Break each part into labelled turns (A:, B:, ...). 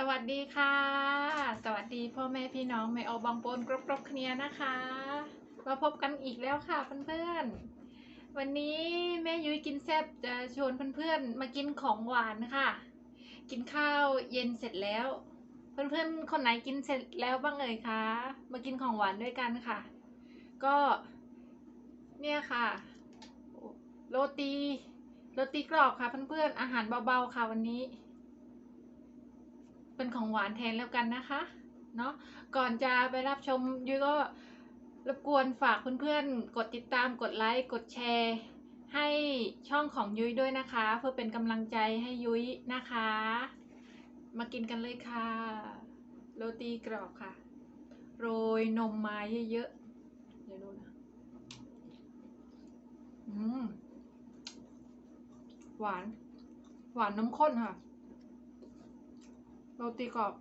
A: สวัสดีค่ะ สวัสดีพ่อแม่พี่น้องไม่เอาบางปนกรบกรบเคลียนะคะ มาพบกันอีกแล้วค่ะเพื่อนๆ วันนี้แม่ยุ้ยกินแซบจะชวนเพื่อนๆ มากินของหวานค่ะ กินข้าวเย็นเสร็จแล้ว เพื่อนๆ คนไหนกินเสร็จแล้วบ้างเอ่ยคะ มากินของหวานด้วยกันค่ะ ก็เนี่ยค่ะ โรตี โรตีกรอบค่ะเพื่อนๆ อาหารเบาๆค่ะวันนี้ เป็นของหวานแทนแล้วกันนะคะเนาะก่อนจะไปรับชมยุ้ยก็รบกวนฝากเพื่อนๆ กดติดตามกดไลค์กดแชร์ ให้ช่องของยุ้ยด้วยนะคะ เพื่อเป็นกำลังใจให้ยุ้ยนะคะ มากินกันเลยค่ะ โรตีกรอบค่ะ โรยนมมาเยอะๆเดี๋ยวดูนะหวาน หวานน้ำข้นค่ะ โรตีกรอบ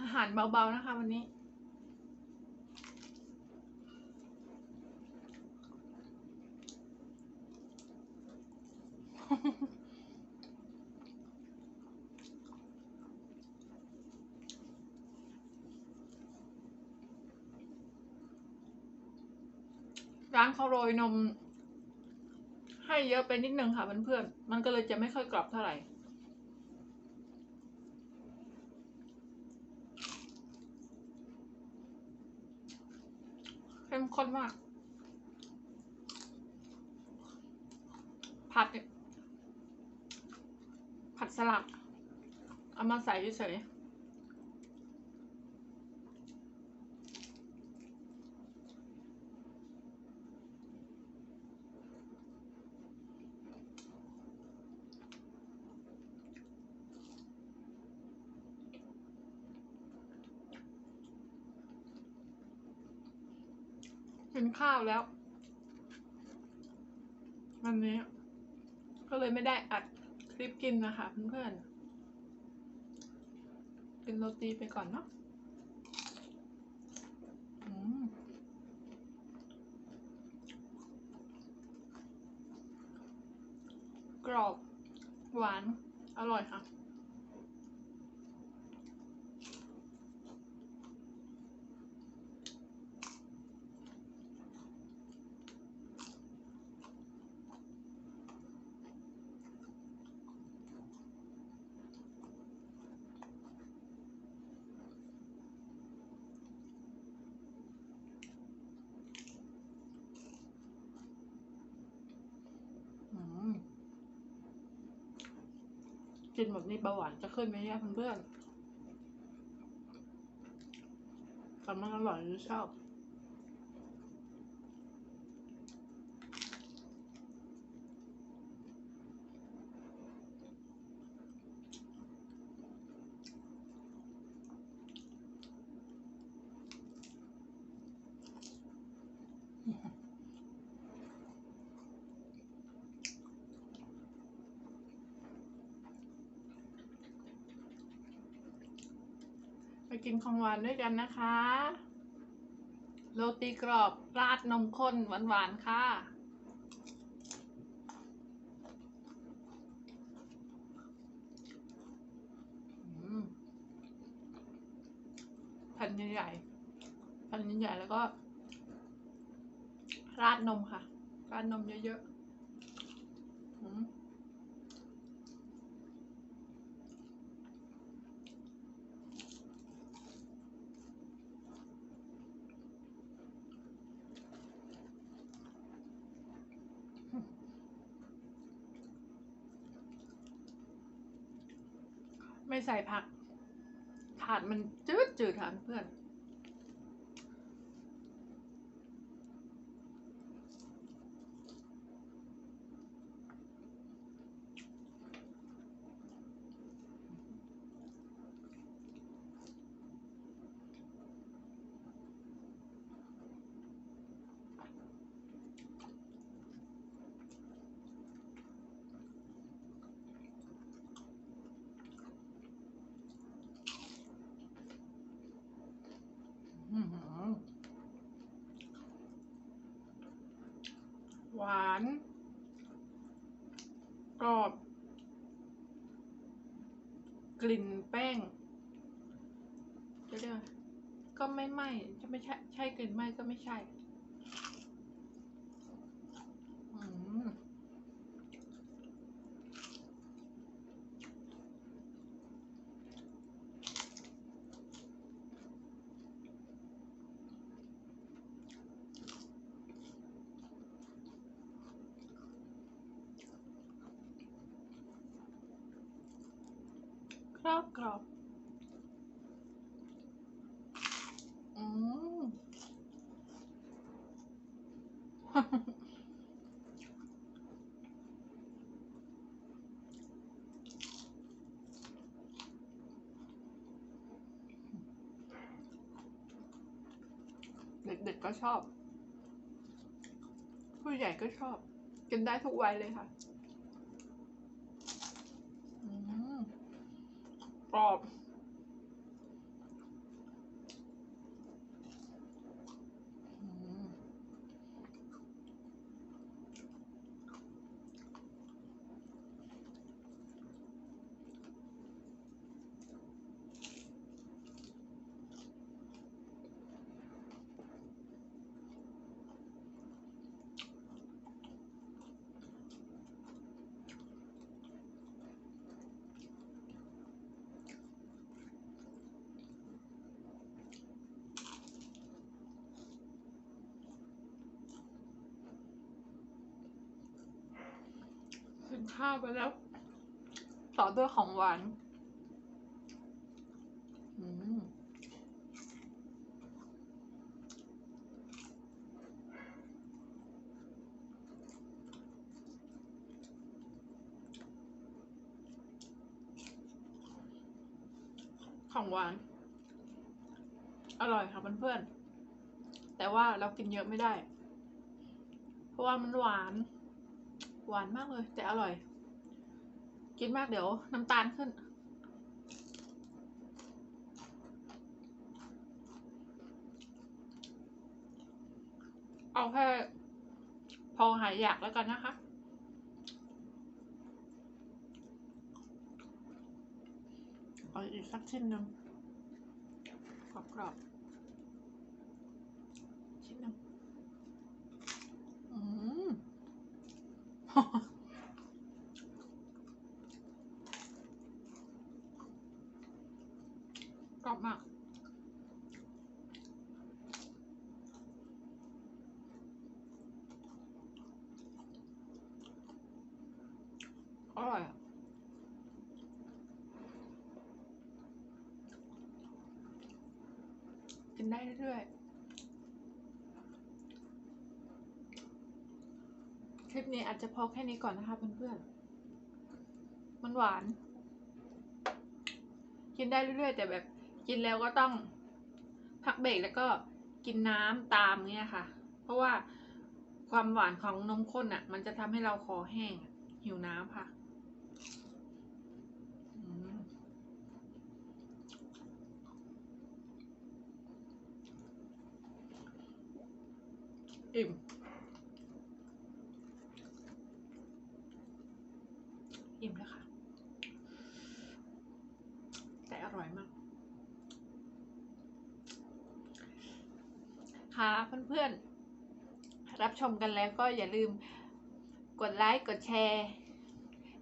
A: อาหารเบาๆนะคะวันนี้ร้านเขาโรยนม ให้เยอะไปนิดนึงค่ะเพื่อนๆมันก็เลยจะไม่ค่อยกรอบเท่าไหร่เข้มข้นมาก ผัดเนี่ยผัดสลัดเอามาใส่เฉยๆ กินข้าวแล้ว วันนี้ ก็เลยไม่ได้อัดคลิปกินนะคะเพื่อนๆ กินโรตีไปก่อนเนาะกรอบ หวาน อร่อยค่ะ อืม กินแบบนี้เบาหวานจะขึ้นไหมเนี่ยเพื่อนๆแต่มันอร่อยหรือชอบ ไปกินของหวานด้วยกันนะคะ โรตีกรอบราดนมข้นหวานๆ ค่ะอืมแผ่นใหญ่ๆแผ่นใหญ่ๆแล้วก็ ราดนมค่ะ ราดนมเยอะๆอืม ไม่ใส่ผักถาดมันจืดจืดค่ะเพื่อน หวาน กรอบ กลิ่นแป้งเดี๋ยกก็ไม่ไหม้จะไม่ใช่ใช่กลิ่นไหม้ก็ไม่ใช่ รอบกรอบ อืมเด็กๆก็ชอบ ผู้ใหญ่ก็ชอบ กินได้ทุกวัยเลยค่ะ อืม ก ข้าวไปแล้ว ต่อด้วยของหวานอืมของหวาน อร่อยค่ะเพื่อนๆ แต่ว่าเรากินเยอะไม่ได้ เพราะว่ามันหวาน หวานมากเลย แต่อร่อย กินมากเดี๋ยวน้ำตาลขึ้น เอาแค่พอหายอยากแล้วกันนะคะเอาอีกสักชิ้นหนึ่งกรอบๆชิ้นหนึ่งอืม กรอบมากอร่อยอะกินได้เรื่อยๆ คลิปนี้อาจจะพอแค่นี้ก่อนนะคะเพื่อนๆ มันหวาน กินได้เรื่อยๆ แต่แบบกินแล้วก็ต้องพักเบรกแล้วก็กินน้ำตามเงี้ยค่ะ เพราะว่าความหวานของนมข้นอะ มันจะทำให้เราคอแห้ง หิวน้ำค่ะอืมอิ่ม อิ่มแล้วค่ะ แต่อ ร่อยมาก ค่ะเพื่อนๆ รับชมกันแล้วก็อย่าลืมกดไลค์ กดแชร์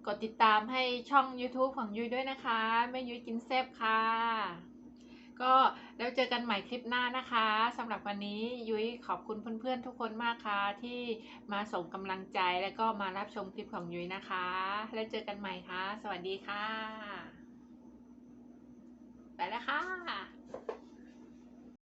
A: กดติดตามให้ช่อง YouTube ของยุ้ยด้วยนะคะ แม่ยุ้ยกินแซ่บค่ะ ก็แล้วเจอกันใหม่คลิปหน้านะคะสำหรับวันนี้ยุ้ยขอบคุณเพื่อนๆ ทุกคนมากค่ะ ที่มาส่งกำลังใจแล้วก็มารับชมคลิปของยุ้ยนะคะ แล้วเจอกันใหม่ค่ะ สวัสดีค่ะ ไปแล้วค่ะ